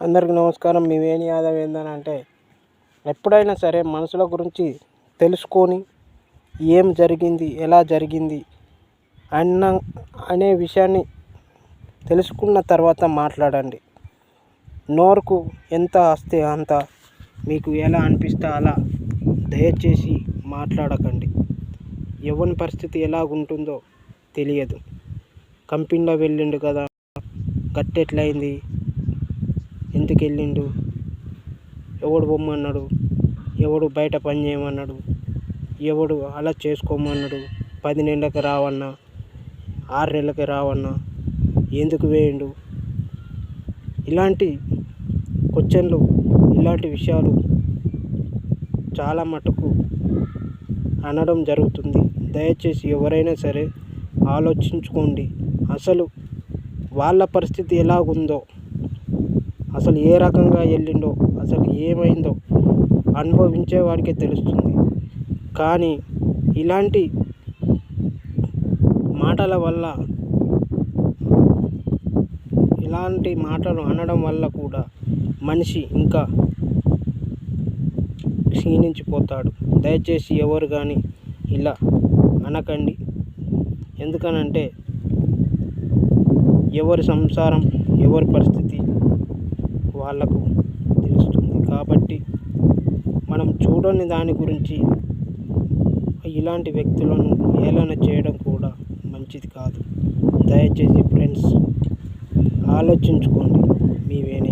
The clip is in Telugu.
అందరికీ నమస్కారం. మీ వేణి యాదవ్ ఏంటంటే ఎప్పుడైనా సరే మనుషుల గురించి తెలుసుకొని ఏం జరిగింది ఎలా జరిగింది అన్న అనే విషయాన్ని తెలుసుకున్న తర్వాత మాట్లాడండి. నోరుకు ఎంత వస్తే అంత మీకు ఎలా అనిపిస్తే అలా దయచేసి మాట్లాడకండి. ఎవరి పరిస్థితి ఎలా ఉంటుందో తెలియదు. కంపెనీలో వెళ్ళిండు కదా గట్టెట్లయింది ఎందుకు వెళ్ళిండు ఎవడు పొమ్మన్నాడు ఎవడు బయట పని చేయమన్నాడు? ఎవడు అలా చేసుకోమన్నాడు? పది నెలలకు రావన్నా? ఆరు నెలలకి రావన్నా? ఎందుకు వేయండు? ఇలాంటి క్వశ్చన్లు ఇలాంటి విషయాలు చాలా మటుకు అనడం జరుగుతుంది. దయచేసి ఎవరైనా సరే ఆలోచించుకోండి. అసలు వాళ్ళ పరిస్థితి ఎలాగుందో అసలు ఏ రకంగా వెళ్ళిండో అసలు ఏమైందో అనుభవించేవాడికే తెలుస్తుంది. కానీ ఇలాంటి మాటల వల్ల ఇలాంటి మాటలు అనడం వల్ల కూడా మనిషి ఇంకా క్షీణించిపోతాడు. దయచేసి ఎవరు కానీ ఇలా అనకండి. ఎందుకనంటే ఎవరి సంసారం ఎవరి పరిస్థితి వాళ్ళకు తెలుస్తుంది. కాబట్టి మనం చూడని దాని గురించి ఇలాంటి వ్యక్తులను ఏలన చేయడం కూడా మంచిది కాదు. దయచేసి ఫ్రెండ్స్ ఆలోచించుకోండి. మీ వేణి